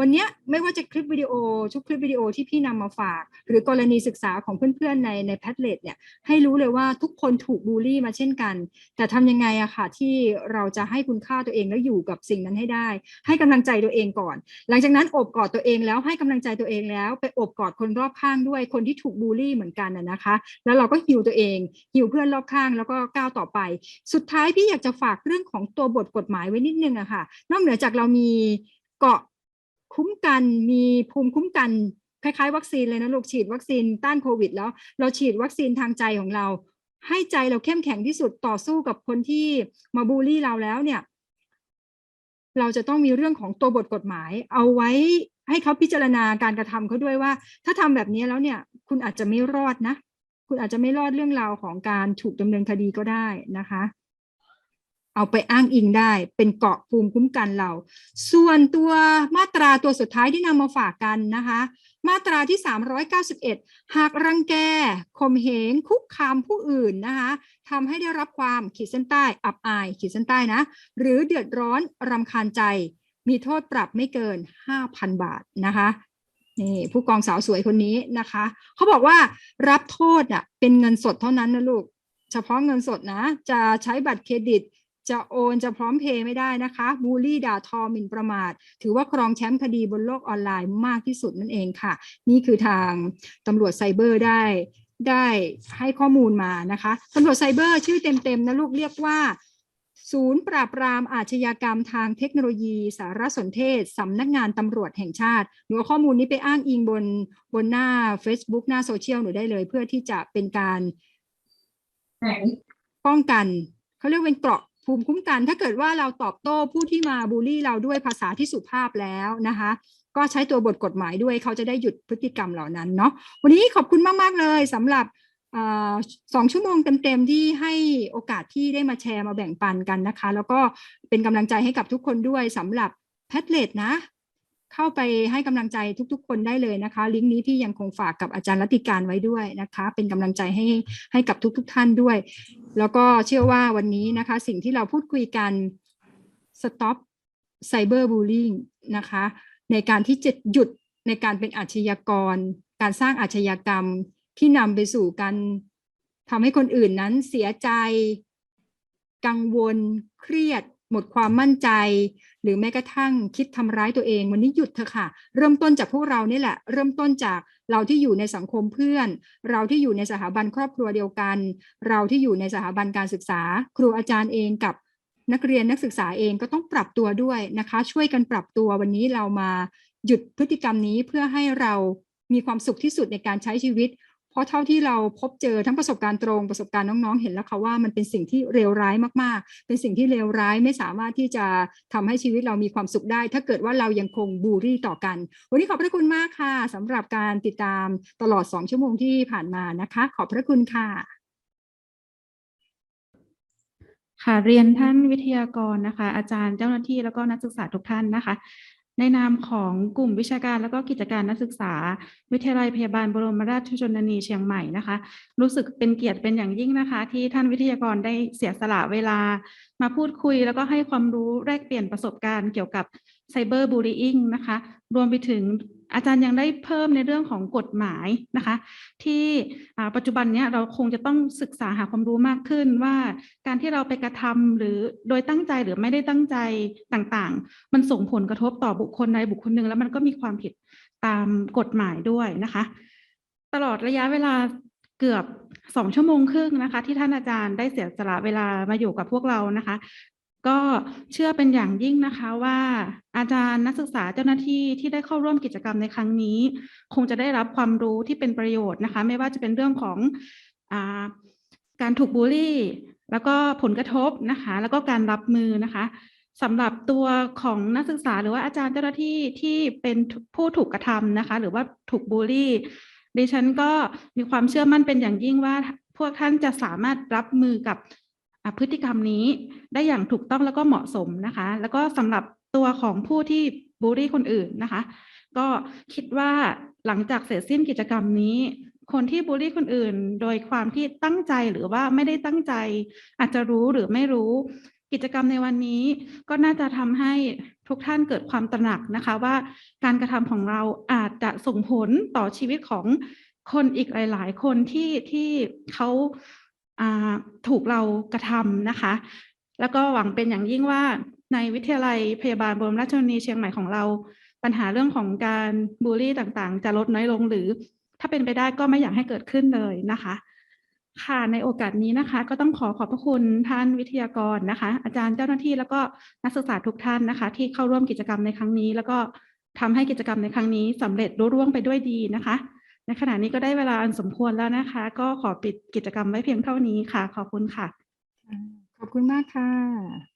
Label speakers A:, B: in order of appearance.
A: วันนี้ไม่ว่าจะคลิปวิดีโอทุกคลิปวิดีโอที่พี่นำมาฝาก หรือกรณีศึกษาของเพื่อนๆในในแพทเลตเนี่ยให้รู้เลยว่าทุกคนถูกบูลลี่มาเช่นกัน แต่ทำยังไงอะค่ะที่เราจะให้คุณค่าตัวเองแล้วอยู่กับสิ่งนั้นให้ได้ ให้กำลังใจตัวเองก่อน หลังจากนั้นอบกอดตัวเองแล้วให้กำลังใจตัวเองแล้ว ไปอบกอดคนรอบข้างด้วยคนที่ถูกบูลลี่เหมือนกันนะนะคะ แล้วเราก็ฮิวตัวเองฮิวเพื่อนรอบข้างแล้วก็ก้าวต่อไป สุดท้ายพี่อยากจะฝากเรื่องของตัวบทกฎหมายไว้นิดนึงอะค่ะ นอกเหนือจากเรามีเกาะ คุ้มกันมีภูมิคุ้มกันคล้ายๆ วัคซีนเลยนะลูกฉีดวัคซีนต้านโควิด แล้ว เราฉีดวัคซีนทางใจของเรา ให้ใจเราเข้มแข็งที่สุดต่อสู้กับคนที่มาบูลลี่เราแล้วเนี่ย เราจะต้องมีเรื่องของตัวบทกฎหมาย เอาไว้ให้เขาพิจารณาการกระทำเขาด้วยว่า ถ้าทำแบบนี้แล้วเนี่ย คุณอาจจะไม่รอดนะ คุณอาจจะไม่รอดเรื่องราวของการถูกดำเนินคดีก็ได้นะคะ เอาไปอ้างอิงได้ เป็นเกาะภูมิคุ้มกันเรา ส่วนตัวมาตราตัวสุดท้ายที่นำมาฝากกันนะคะ มาตราที่ 391 หากรังแกข่มเหงคุกคามผู้อื่นนะคะทำให้ได้รับความขีดเส้นใต้ อับอาย ขีดเส้นใต้นะ หรือเดือดร้อนรำคาญใจ มีโทษปรับไม่เกิน 5,000 บาทนะคะนี่ผู้กองสาวสวยคนนี้นะคะ เขาบอกว่ารับโทษอะเป็นเงินสดเท่านั้นนะลูก เฉพาะเงินสดนะ จะใช้บัตรเครดิต จะโอนจะพร้อมเพย์ไม่ได้นะคะบูลลี่ด่าทอหมิ่นประมาท ถือว่าครองแชมป์คดีบนโลกออนไลน์มากที่สุดนั่นเองค่ะ นี่คือทางตำรวจไซเบอร์ได้ได้ให้ข้อมูลมานะคะตำรวจไซเบอร์ชื่อเต็มๆนะลูกเรียกว่าศูนย์ปราบปรามอาชญากรรมทางเทคโนโลยี สารสนเทศ สำนักงานตำรวจแห่งชาติหนูข้อมูลนี้ไปอ้างอิงบนบนหน้า Facebook หน้าโซเชียลหนูได้เลย เพื่อที่จะเป็นการป้องกัน เขาเรียกเป็นเกราะ ภูมิคุ้มกัน ถ้าเกิดว่าเราตอบโต้ผู้ที่มาบูลลี่เราด้วยภาษาที่สุภาพแล้วนะคะ ก็ใช้ตัวบทกฎหมายด้วยเขาจะได้หยุดพฤติกรรมเหล่านั้นเนาะวันนี้ขอบคุณมาก ๆ เลยสำหรับสองชั่วโมงเต็ม ๆ ที่ให้โอกาสที่ได้มาแชร์มาแบ่งปันกันนะคะ แล้วก็เป็นกำลังใจให้กับทุกคนด้วยสำหรับแพทเลตนะ เข้าไปให้กำลังใจทุกๆ คนได้เลยนะคะ ลิงก์นี้ที่ยังคงฝากกับอาจารย์รัติการไว้ด้วยนะคะ เป็นกำลังใจให้ให้กับทุก ๆ ท่านด้วย แล้วก็เชื่อว่าวันนี้นะคะ สิ่งที่เราพูดคุยกัน stop cyber bullying นะคะ ในการที่จะหยุดในการเป็นอาชญากร การสร้างอาชญากรรมที่นำไปสู่การทำให้คนอื่นนั้นเสียใจ กังวลเครียด หมดความมั่นใจ หรือแม้กระทั่งคิดทำร้ายตัวเอง วันนี้หยุดเถอะค่ะ เริ่มต้นจากพวกเรานี่แหละ เริ่มต้นจากเราที่อยู่ในสังคมเพื่อน เราที่อยู่ในสถาบันครอบครัวเดียวกัน เราที่อยู่ในสถาบันการศึกษา ครูอาจารย์เองกับนักเรียนนักศึกษาเองก็ต้องปรับตัวด้วยนะคะ ช่วยกันปรับตัววันนี้เรามาหยุดพฤติกรรมนี้เพื่อให้เรามีความสุขที่สุดในการใช้ชีวิต ราะเท่าที่เราพบเจอทั้งประสบการณ์ตรงประสบการณ์น้องๆ เห็นแล้วค่ะว่ามันเป็นสิ่งที่เลวร้ายมากๆ เป็นสิ่งที่เลวร้ายไม่สามารถที่จะทำให้ชีวิตเรามีความสุขได้ ถ้าเกิดว่าเรายังคงบูลลี่ต่อกัน วันนี้ขอบพระคุณมากค่ะสำหรับการติดตามตลอด 2 ชั่วโมงที่ผ่านมานะคะ ขอบพระคุณค่ะ
B: ค่ะเรียนท่านวิทยากรนะคะ อาจารย์เจ้าหน้าที่แล้วก็นักศึกษาทุกท่านนะคะ ในนามของกลุ่มวิชาการและก็กิจการนักศึกษา วิทยาลัยพยาบาลบรมราชชนนีเชียงใหม่นะคะ รู้สึกเป็นเกียรติเป็นอย่างยิ่งนะคะ ที่ท่านวิทยากรได้เสียสละเวลา มาพูดคุยแล้วก็ให้ความรู้แลกเปลี่ยนประสบการณ์เกี่ยวกับ ไซเบอร์บูล y ิ n งนะคะ รวมไปถึงอาจารย์ยังได้เพิ่มในเรื่องของกฎหมายนะคะ ที่ปัจจุบันเนี้ยเราคงจะต้องศึกษาหาความรู้มากขึ้นว่า การที่เราไปกระทำหรือโดยตั้งใจหรือไม่ได้ตั้งใจต่างๆ มันส่งผลกระทบต่อบุคคลใดบุคคลหนึ่งแล้วมันก็มีความผิดตามกฎหมายด้วยนะคะ ตลอดระยะเวลาเกือบสองชั่วโมงครึ่งนะคะ ที่ท่านอาจารย์ได้เสียสละเวลามาอยู่กับพวกเรานะคะ ก็เชื่อเป็นอย่างยิ่งนะคะว่าอาจารย์นักศึกษาเจ้าหน้าที่ที่ได้เข้าร่วมกิจกรรมในครั้งนี้ คงจะได้รับความรู้ที่เป็นประโยชน์นะคะ ไม่ว่าจะเป็นเรื่องของอการถูกบูลลี่ แล้วก็ผลกระทบนะคะ แล้วก็การรับมือนะคะสำหรับตัวของนักศึกษาหรือว่าอาจารย์เจ้าหน้าที่ที่เป็นผู้ถูกกระทำนะคะ หรือว่าถูกบูลลี่ดิฉันก็มีความเชื่อมั่นเป็นอย่างยิ่งว่าพวกท่านจะสามารถรับมือกับ พฤติกรรมนี้ได้อย่างถูกต้องแล้วก็เหมาะสมนะคะ แล้วก็สำหรับตัวของผู้ที่บูลลี่คนอื่นนะคะ ก็คิดว่าหลังจากเสร็จสิ้นกิจกรรมนี้ คนที่บูลลี่คนอื่น โดยความที่ตั้งใจหรือว่าไม่ได้ตั้งใจ อาจจะรู้หรือไม่รู้กิจกรรมในวันนี้ก็น่าจะทำให้ทุกท่านเกิดความตระหนักนะคะ ว่าการกระทำของเราอาจจะส่งผลต่อชีวิตของคนอีกหลาย ๆ คนที่ที่เขาอ่า ถูกเรากระทำนะคะ แล้วก็หวังเป็นอย่างยิ่งว่าในวิทยาลัยพยาบาลบรมราชชนนีเชียงใหม่ของเรา ปัญหาเรื่องของการบูลลี่ต่างๆ จะลดน้อยลงหรือ ถ้าเป็นไปได้ก็ไม่อยากให้เกิดขึ้นเลยนะคะ ค่ะในโอกาสนี้นะคะ ก็ต้องขอขอบพระคุณท่านวิทยากรนะคะ อาจารย์เจ้าหน้าที่แล้วก็นักศึกษาทุกท่านนะคะ ที่เข้าร่วมกิจกรรมในครั้งนี้ แล้วก็ทำให้กิจกรรมในครั้งนี้สำเร็จรุ่ร่วงไปด้วยดีนะคะ ในขณะนี้ก็ได้เวลาอันสมควรแล้วนะคะ ก็ขอปิดกิจกรรมไว้เพียงเท่านี้ค่ะ ขอบคุณค่ะ
A: ขอบคุณมากค่ะ